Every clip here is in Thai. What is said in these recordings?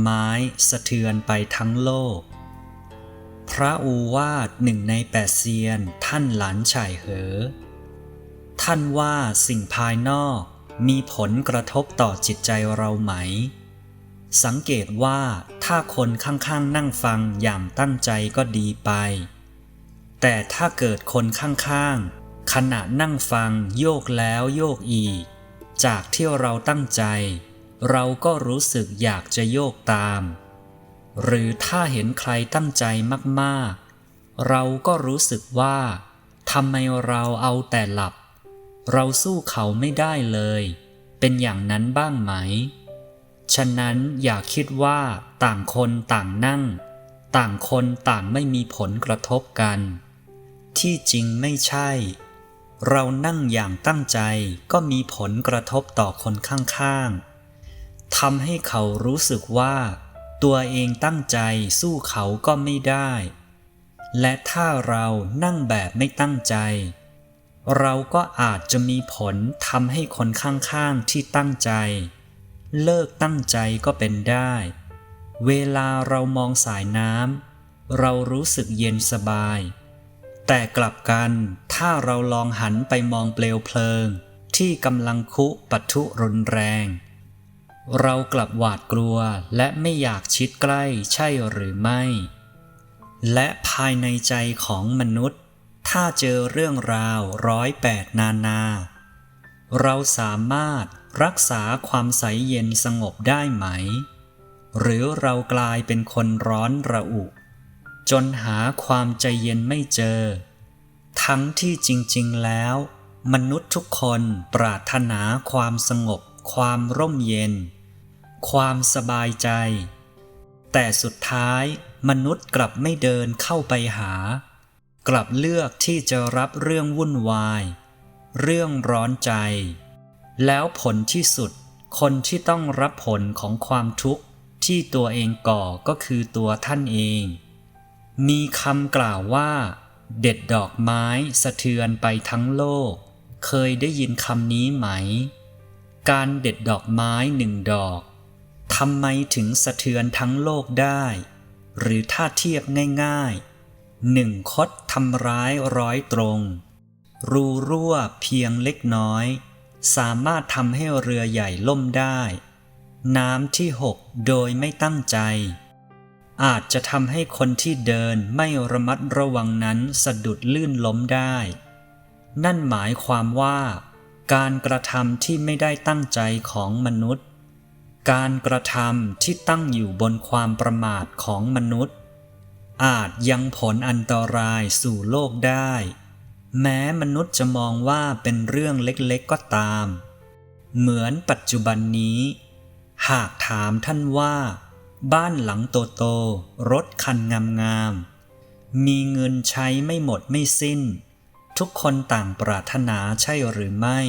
ไม้สะเทือนไปทั้งโลก พระอูวาดหนึ่งในแปดเซียนท่านหลานชายเหอ ท่านว่าสิ่งภายนอกมีผลกระทบต่อจิตใจเราไหม สังเกตว่าถ้าคนข้างๆนั่งฟังอย่างตั้งใจก็ดีไป แต่ถ้าเกิดคนข้างๆขณะนั่งฟังโยกแล้วโยกอีก จากที่เราตั้งใจ เราก็รู้สึกอยากจะโยกตาม หรือถ้าเห็นใครตั้งใจมากๆ เราก็รู้สึกว่าทำไมเราเอาแต่หลับ เราสู้เขาไม่ได้เลย เป็นอย่างนั้นบ้างไหม ฉะนั้นอย่าคิดว่าต่างคนต่างนั่ง ต่างคนต่างไม่มีผลกระทบกัน ที่จริงไม่ใช่ เรานั่งอย่างตั้งใจก็มีผลกระทบต่อคนข้างๆ ทำให้เขารู้สึกว่า ตัวเองตั้งใจสู้เขาก็ไม่ได้ และถ้าเรานั่งแบบไม่ตั้งใจ เราก็อาจจะมีผลทำให้คนข้างๆที่ตั้งใจ เลิกตั้งใจก็เป็นได้ เวลาเรามองสายน้ำเรารู้สึกเย็นสบาย แต่กลับกันถ้าเราลองหันไปมองเปลวเพลิง ที่กำลังคุปะทุรุนแรง เรากลับหวาดกลัวและไม่อยากชิดใกล้ใช่หรือไม่ และภายในใจของมนุษย์ ถ้าเจอเรื่องราวร้อยแปดนานา เราสามารถรักษาความใสเย็นสงบได้ไหม หรือเรากลายเป็นคนร้อนระอุ จนหาความใจเย็นไม่เจอ ทั้งที่จริงๆแล้ว มนุษย์ทุกคนปรารถนาความสงบ ความร่มเย็น ความสบายใจ แต่สุดท้ายมนุษย์กลับไม่เดินเข้าไปหา กลับเลือกที่จะรับเรื่องวุ่นวาย เรื่องร้อนใจ แล้วผลที่สุด คนที่ต้องรับผลของความทุกข์ที่ตัวเองก่อก็คือตัวท่านเอง มีคำกล่าวว่า เด็ดดอกไม้สะเทือนไปทั้งโลก เคยได้ยินคำนี้ไหม การเด็ดดอกไม้หนึ่งดอกทำไมถึงสะเทือนทั้งโลกได้ หรือถ้าเทียบง่ายๆหนึ่งคดทำร้ายร้อยตรง รูรั่วเพียงเล็กน้อย สามารถทำให้เรือใหญ่ล่มได้ น้ำที่หกโดยไม่ตั้งใจ อาจจะทำให้คนที่เดินไม่ระมัดระวังนั้นสะดุดลื่นล้มได้ นั่นหมายความว่า การกระทำที่ไม่ได้ตั้งใจของมนุษย์ การกระทำที่ตั้งอยู่บนความประมาทของมนุษย์ อาจยังผลอันตรายสู่โลกได้ แม้มนุษย์จะมองว่าเป็นเรื่องเล็กๆก็ตาม เหมือนปัจจุบันนี้ หากถามท่านว่า บ้านหลังโตๆรถคันงามๆมีเงินใช้ไม่หมดไม่สิ้น ทุกคนต่างปรารถนาใช่หรือไม่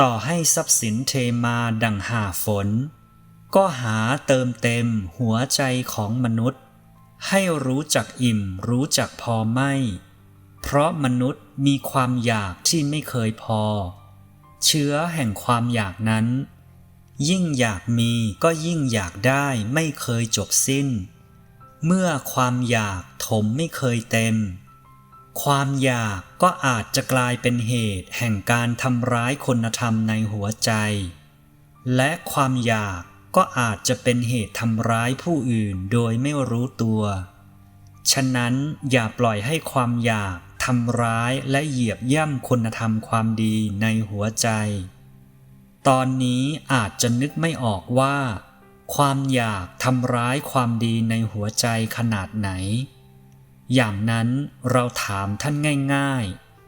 ต่อให้ทรัพย์สินเทมาดังหาฝน ก็หาเติมเต็มหัวใจของมนุษย์ ให้รู้จักอิ่มรู้จักพอไม่ เพราะมนุษย์มีความอยากที่ไม่เคยพอ เชื้อแห่งความอยากนั้น ยิ่งอยากมีก็ยิ่งอยากได้ไม่เคยจบสิ้น เมื่อความอยากถมไม่เคยเต็ม ความอยากก็อาจจะกลายเป็นเหตุแห่งการทำร้ายคุณธรรมในหัวใจ และความอยากก็อาจจะเป็นเหตุทำร้ายผู้อื่นโดยไม่รู้ตัว ฉะนั้นอย่าปล่อยให้ความอยากทำร้ายและเหยียบย่ำคุณธรรมความดีในหัวใจ ตอนนี้อาจจะนึกไม่ออกว่า ความอยากทำร้ายความดีในหัวใจขนาดไหน อย่างนั้นเราถามท่านง่าย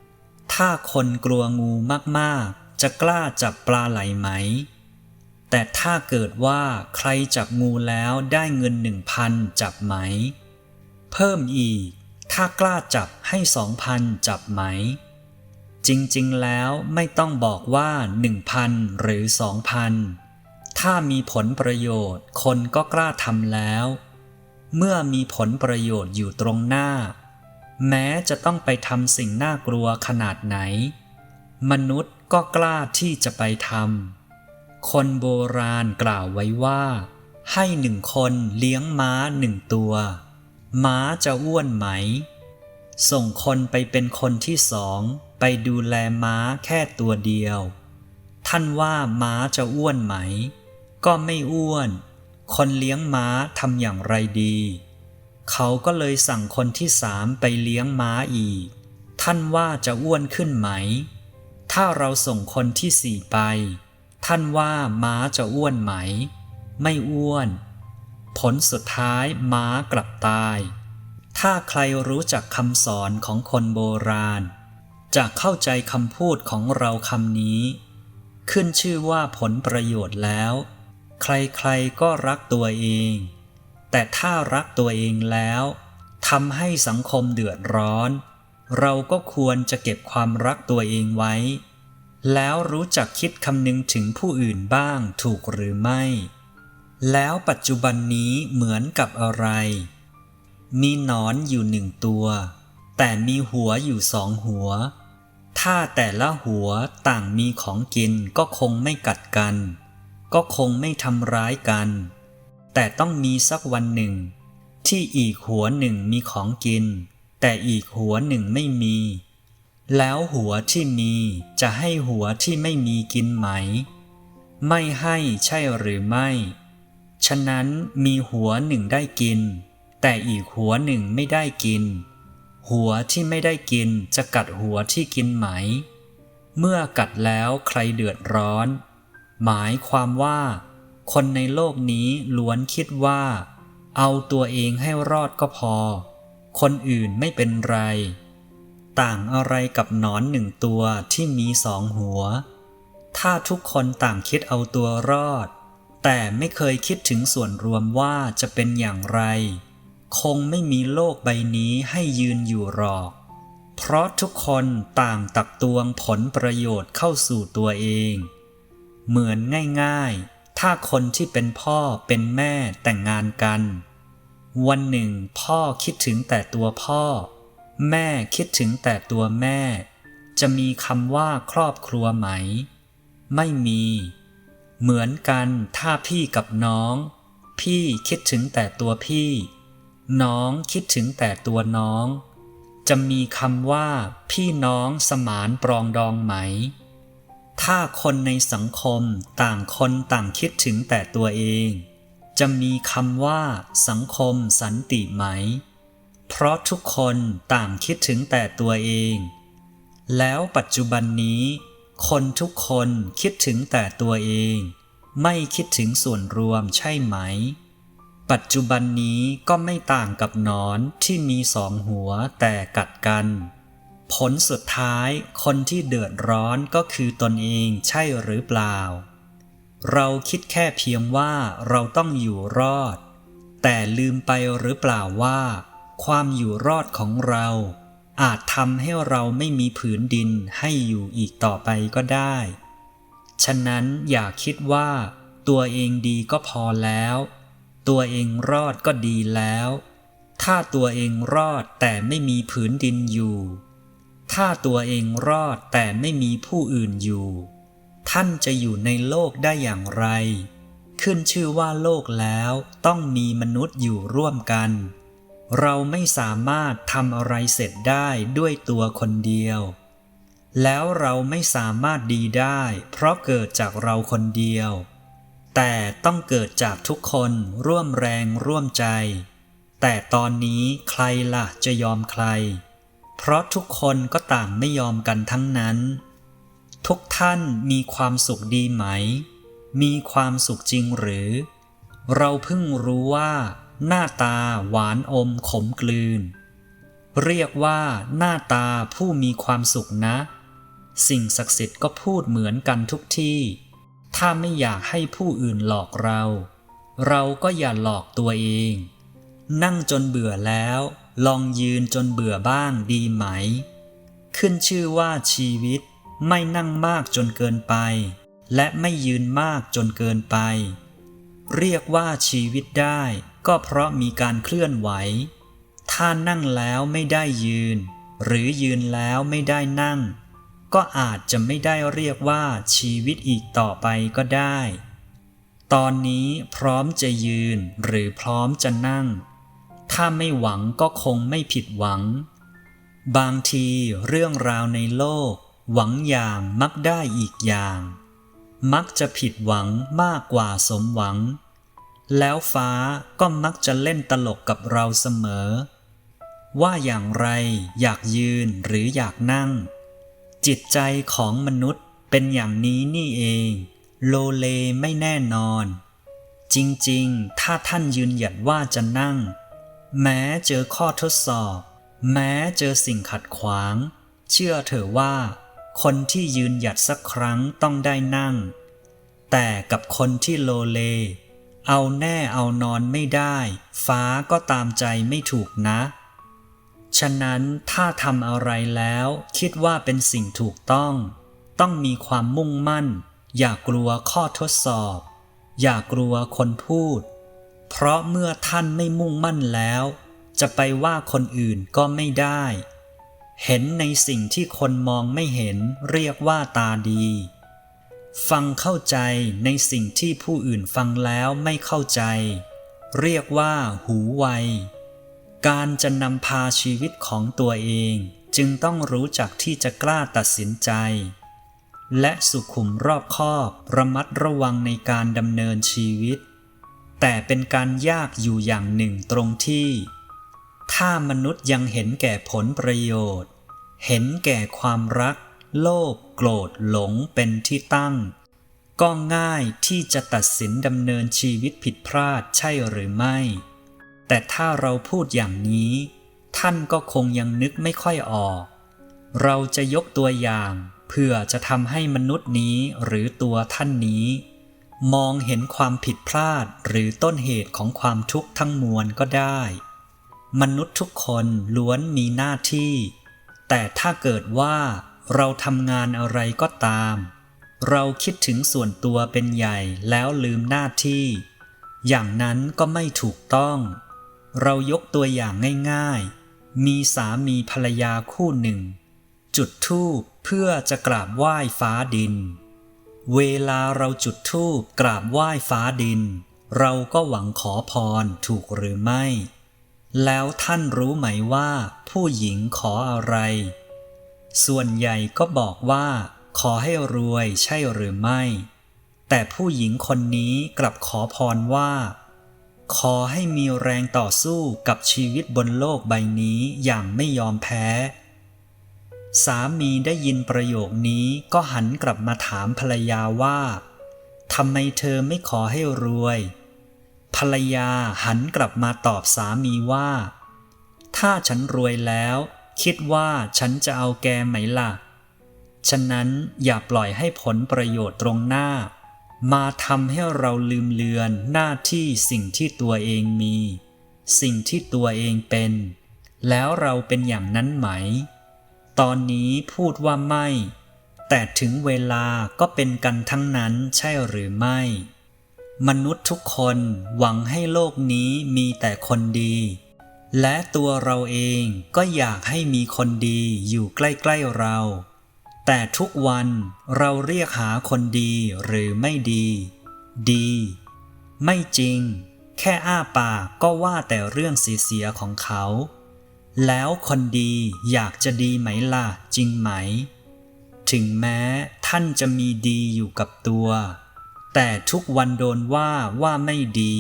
ๆ ถ้าคนกลัวงูมากๆ จะกล้าจับปลาไหลไหม แต่ถ้าเกิดว่าใครจับงูแล้วได้เงินหนึ่งพันจับไหม เพิ่มอีก ถ้ากล้าจับให้สองพันจับไหม จริงๆแล้วไม่ต้องบอกว่าหนึ่งพันหรือสองพันถ้ามีผลประโยชน์คนก็กล้าทำแล้ว เมื่อมีผลประโยชน์อยู่ตรงหน้า แม้จะต้องไปทำสิ่งน่ากลัวขนาดไหน มนุษย์ก็กล้าที่จะไปทำคนโบราณกล่าวไว้ว่า ให้หนึ่งคนเลี้ยงม้าหนึ่งตัว ม้าจะอ้วนไหม ส่งคนไปเป็นคนที่สองไปดูแลม้าแค่ตัวเดียว ท่านว่าม้าจะอ้วนไหม ก็ไม่อ้วน คนเลี้ยงม้าทำอย่างไรดี เขาก็เลยสั่งคนที่สามไปเลี้ยงม้าอีก ท่านว่าจะอ้วนขึ้นไหม ถ้าเราส่งคนที่สี่ไป ท่านว่าม้าจะอ้วนไหม ไม่อ้วน ผลสุดท้ายม้ากลับตาย ถ้าใครรู้จักคำสอนของคนโบราณ จะเข้าใจคำพูดของเราคำนี้ ขึ้นชื่อว่าผลประโยชน์แล้ว ใครๆก็รักตัวเอง แต่ถ้ารักตัวเองแล้วทำให้สังคมเดือดร้อน เราก็ควรจะเก็บความรักตัวเองไว้ แล้วรู้จักคิดคำนึงถึงผู้อื่นบ้างถูกหรือไม่ แล้วปัจจุบันนี้เหมือนกับอะไร มีหนอนอยู่หนึ่งตัว แต่มีหัวอยู่สองหัว ถ้าแต่ละหัวต่างมีของกินก็คงไม่กัดกัน ก็คงไม่ทำร้ายกัน แต่ต้องมีสักวันหนึ่ง ที่อีกหัวหนึ่งมีของกิน แต่อีกหัวหนึ่งไม่มี แล้วหัวที่มีจะให้หัวที่ไม่มีกินไหม ไม่ให้ใช่หรือไม่ ฉะนั้นมีหัวหนึ่งได้กิน แต่อีกหัวหนึ่งไม่ได้กิน หัวที่ไม่ได้กินจะกัดหัวที่กินไหม เมื่อกัดแล้วใครเดือดร้อน หมายความว่า คนในโลกนี้ล้วนคิดว่า เอาตัวเองให้รอดก็พอ คนอื่นไม่เป็นไร ต่างอะไรกับหนอนหนึ่งตัวที่มีสองหัว ถ้าทุกคนต่างคิดเอาตัวรอด แต่ไม่เคยคิดถึงส่วนรวมว่าจะเป็นอย่างไร คงไม่มีโลกใบนี้ให้ยืนอยู่หรอก เพราะทุกคนต่างตักตวงผลประโยชน์เข้าสู่ตัวเอง เหมือนง่ายๆ ถ้าคนที่เป็นพ่อเป็นแม่แต่งงานกัน วันหนึ่งพ่อคิดถึงแต่ตัวพ่อ แม่คิดถึงแต่ตัวแม่ จะมีคำว่าครอบครัวไหม ไม่มี เหมือนกันถ้าพี่กับน้อง พี่คิดถึงแต่ตัวพี่ น้องคิดถึงแต่ตัวน้อง จะมีคำว่า พี่น้องสมานปรองดองไหม ถ้าคนในสังคมต่างคนต่างคิดถึงแต่ตัวเอง จะมีคำว่า สังคมสันติไหม เพราะทุกคนต่างคิดถึงแต่ตัวเอง แล้วปัจจุบันนี้ คนทุกคนคิดถึงแต่ตัวเอง ไม่คิดถึงส่วนรวมใช่ไหม ปัจจุบันนี้ก็ไม่ต่างกับนอนที่มีสองหัวแต่กัดกัน ผลสุดท้ายคนที่เดือดร้อนก็คือตนเองใช่หรือเปล่า เราคิดแค่เพียงว่าเราต้องอยู่รอด แต่ลืมไปหรือเปล่าว่า ความอยู่รอดของเรา อาจทำให้เราไม่มีผืนดินให้อยู่อีกต่อไปก็ได้ ฉะนั้นอย่าคิดว่า ตัวเองดีก็พอแล้ว ตัวเองรอดก็ดีแล้ว ถ้าตัวเองรอดแต่ไม่มีผืนดินอยู่ ถ้าตัวเองรอดแต่ไม่มีผู้อื่นอยู่ ท่านจะอยู่ในโลกได้อย่างไร ขึ้นชื่อว่าโลกแล้วต้องมีมนุษย์อยู่ร่วมกัน เราไม่สามารถทำอะไรเสร็จได้ด้วยตัวคนเดียว แล้วเราไม่สามารถดีได้ เพราะเกิดจากเราคนเดียว แต่ต้องเกิดจากทุกคนร่วมแรงร่วมใจ แต่ตอนนี้ใครล่ะจะยอมใคร เพราะทุกคนก็ต่างไม่ยอมกันทั้งนั้น ทุกท่านมีความสุขดีไหม มีความสุขจริงหรือ เราเพิ่งรู้ว่า หน้าตาหวานอมขมกลืน เรียกว่าหน้าตาผู้มีความสุขนะ สิ่งศักดิ์สิทธิ์ก็พูดเหมือนกันทุกที่ ถ้าไม่อยากให้ผู้อื่นหลอกเรา เราก็อย่าหลอกตัวเอง นั่งจนเบื่อแล้ว ลองยืนจนเบื่อบ้างดีไหม ขึ้นชื่อว่าชีวิตไม่นั่งมากจนเกินไป และไม่ยืนมากจนเกินไป เรียกว่าชีวิตได้ก็เพราะมีการเคลื่อนไหว ถ้านั่งแล้วไม่ได้ยืน หรือยืนแล้วไม่ได้นั่ง ก็อาจจะไม่ได้เรียกว่าชีวิตอีกต่อไปก็ได้ ตอนนี้พร้อมจะยืนหรือพร้อมจะนั่ง ถ้าไม่หวังก็คงไม่ผิดหวัง บางทีเรื่องราวในโลก หวังอย่างมักได้อีกอย่าง มักจะผิดหวังมากกว่าสมหวัง แล้วฟ้าก็มักจะเล่นตลกกับเราเสมอ ว่าอย่างไรอยากยืนหรืออยากนั่ง จิตใจของมนุษย์เป็นอย่างนี้นี่เอง โลเลไม่แน่นอน จริงๆ ถ้าท่านยืนหยัดว่าจะนั่ง แม้เจอข้อทดสอบ แม้เจอสิ่งขัดขวาง เชื่อเถอะว่า คนที่ยืนหยัดสักครั้งต้องได้นั่ง แต่กับคนที่โลเลเอาแน่เอานอนไม่ได้ ฟ้าก็ตามใจไม่ถูกนะ ฉะนั้นถ้าทำอะไรแล้ว คิดว่าเป็นสิ่งถูกต้อง ต้องมีความมุ่งมั่น อย่ากลัวข้อทดสอบ อย่ากลัวคนพูด เพราะเมื่อท่านไม่มุ่งมั่นแล้ว จะไปว่าคนอื่นก็ไม่ได้ เห็นในสิ่งที่คนมองไม่เห็นเรียกว่าตาดี ฟังเข้าใจในสิ่งที่ผู้อื่นฟังแล้วไม่เข้าใจ เรียกว่าหูไว การจะนำพาชีวิตของตัวเองจึงต้องรู้จักที่จะกล้าตัดสินใจ และสุขุมรอบคอบระมัดระวังในการดำเนินชีวิต แต่เป็นการยากอยู่อย่างหนึ่งตรงที่ ถ้ามนุษย์ยังเห็นแก่ผลประโยชน์ เห็นแก่ความรัก โลภโกรธหลงเป็นที่ตั้ง ก็ง่ายที่จะตัดสินดำเนินชีวิตผิดพลาดใช่หรือไม่ แต่ถ้าเราพูดอย่างนี้ ท่านก็คงยังนึกไม่ค่อยออก เราจะยกตัวอย่างเพื่อจะทำให้มนุษย์นี้หรือตัวท่านนี้ มองเห็นความผิดพลาดหรือต้นเหตุของความทุกข์ทั้งมวลก็ได้ มนุษย์ทุกคนล้วนมีหน้าที่ แต่ถ้าเกิดว่าเราทำงานอะไรก็ตาม เราคิดถึงส่วนตัวเป็นใหญ่แล้วลืมหน้าที่ อย่างนั้นก็ไม่ถูกต้อง เรายกตัวอย่างง่ายๆ มีสามีภรรยาคู่หนึ่ง จุดธูปเพื่อจะกราบไหว้ฟ้าดิน เวลาเราจุดธูปกราบไหว้ฟ้าดิน เราก็หวังขอพรถูกหรือไม่ แล้วท่านรู้ไหมว่า ผู้หญิงขออะไร ส่วนใหญ่ก็บอกว่า ขอให้รวยใช่หรือไม่ แต่ผู้หญิงคนนี้กลับขอพรว่า ขอให้มีแรงต่อสู้กับชีวิตบนโลกใบนี้อย่างไม่ยอมแพ้ สามีได้ยินประโยคนี้ก็หันกลับมาถามภรรยาว่าทำไมเธอไม่ขอให้รวย ภรรยาหันกลับมาตอบสามีว่า ถ้าฉันรวยแล้ว คิดว่าฉันจะเอาแกไหมล่ะ ฉะนั้นอย่าปล่อยให้ผลประโยชน์ตรงหน้า มาทำให้เราลืมเลือนหน้าที่สิ่งที่ตัวเองมี สิ่งที่ตัวเองเป็น แล้วเราเป็นอย่างนั้นไหม ตอนนี้พูดว่าไม่ แต่ถึงเวลาก็เป็นกันทั้งนั้นใช่หรือไม่ มนุษย์ทุกคนหวังให้โลกนี้มีแต่คนดี และตัวเราเองก็อยากให้มีคนดีอยู่ใกล้ๆเรา แต่ทุกวันเราเรียกหาคนดีหรือไม่ดี ดี ไม่จริง แค่อ้าปากก็ว่าแต่เรื่องเสียๆของเขา แล้วคนดีอยากจะดีไหมล่ะจริงไหม ถึงแม้ท่านจะมีดีอยู่กับตัว แต่ทุกวันโดนว่าว่าไม่ดี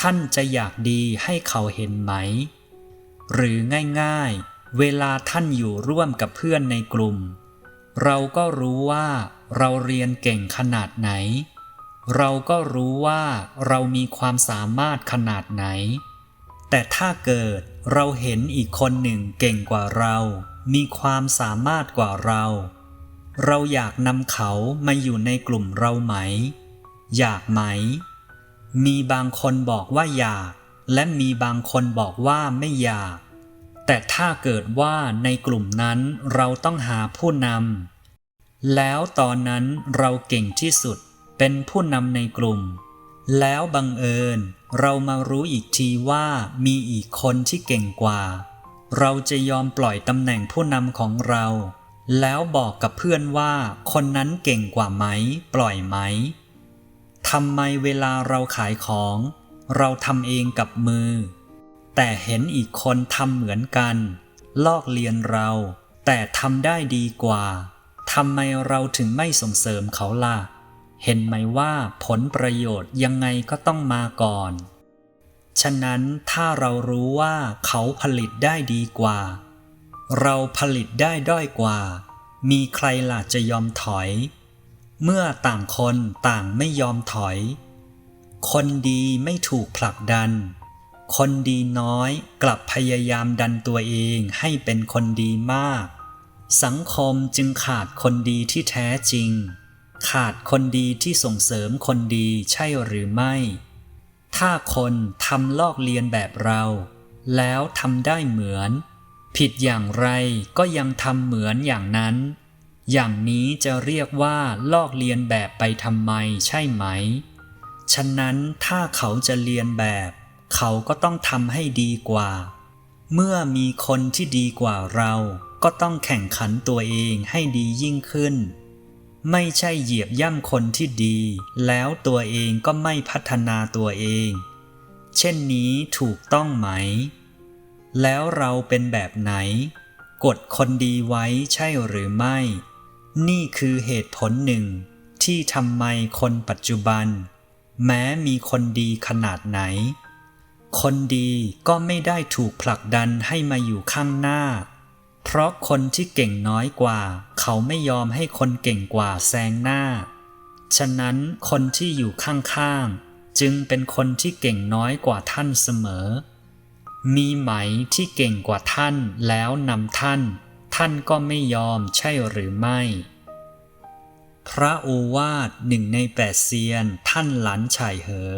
ท่านจะอยากดีให้เขาเห็นไหม หรือง่ายๆ เวลาท่านอยู่ร่วมกับเพื่อนในกลุ่ม เราก็รู้ว่าเราเรียนเก่งขนาดไหน เราก็รู้ว่าเรามีความสามารถขนาดไหน แต่ถ้าเกิดเราเห็นอีกคนหนึ่งเก่งกว่าเรา มีความสามารถกว่าเรา เราอยากนำเขามาอยู่ในกลุ่มเราไหม อยากไหม มีบางคนบอกว่าอยาก และมีบางคนบอกว่าไม่อยาก แต่ถ้าเกิดว่าในกลุ่มนั้นเราต้องหาผู้นำ แล้วตอนนั้นเราเก่งที่สุดเป็นผู้นำในกลุ่ม แล้วบังเอิญ เรามารู้อีกทีว่ามีอีกคนที่เก่งกว่า เราจะยอมปล่อยตำแหน่งผู้นำของเรา แล้วบอกกับเพื่อนว่าคนนั้นเก่งกว่าไหม ปล่อยไหมทำไมเวลาเราขายของ เราทำเองกับมือ แต่เห็นอีกคนทำเหมือนกัน ลอกเลียนเรา แต่ทำได้ดีกว่าทำไมเราถึงไม่ส่งเสริมเขาล่ะ เห็นไหมว่าผลประโยชน์ยังไงก็ต้องมาก่อน ฉะนั้นถ้าเรารู้ว่าเขาผลิตได้ดีกว่า เราผลิตได้ด้อยกว่า มีใครล่ะจะยอมถอย เมื่อต่างคนต่างไม่ยอมถอย คนดีไม่ถูกผลักดัน คนดีน้อยกลับพยายามดันตัวเองให้เป็นคนดีมาก สังคมจึงขาดคนดีที่แท้จริง ขาดคนดีที่ส่งเสริมคนดีใช่หรือไม่ ถ้าคนทำลอกเลียนแบบเรา แล้วทำได้เหมือน ผิดอย่างไรก็ยังทำเหมือนอย่างนั้น อย่างนี้จะเรียกว่าลอกเลียนแบบไปทำไมใช่ไหม ฉะนั้นถ้าเขาจะเลียนแบบ เขาก็ต้องทำให้ดีกว่า เมื่อมีคนที่ดีกว่าเรา ก็ต้องแข่งขันตัวเองให้ดียิ่งขึ้น ไม่ใช่เหยียบย่ำคนที่ดี แล้วตัวเองก็ไม่พัฒนาตัวเอง เช่นนี้ถูกต้องไหม แล้วเราเป็นแบบไหน กดคนดีไว้ใช่หรือไม่ นี่คือเหตุผลหนึ่ง ที่ทำไมคนปัจจุบัน แม้มีคนดีขนาดไหน คนดีก็ไม่ได้ถูกผลักดันให้มาอยู่ข้างหน้า เพราะคนที่เก่งน้อยกว่า เขาไม่ยอมให้คนเก่งกว่าแซงหน้า ฉะนั้นคนที่อยู่ข้างๆ จึงเป็นคนที่เก่งน้อยกว่าท่านเสมอ มีไหมที่เก่งกว่าท่านแล้วนำท่าน ท่านก็ไม่ยอมใช่หรือไม่ พระโอวาทหนึ่งในแปดเซียนท่านหลันฉายเหอ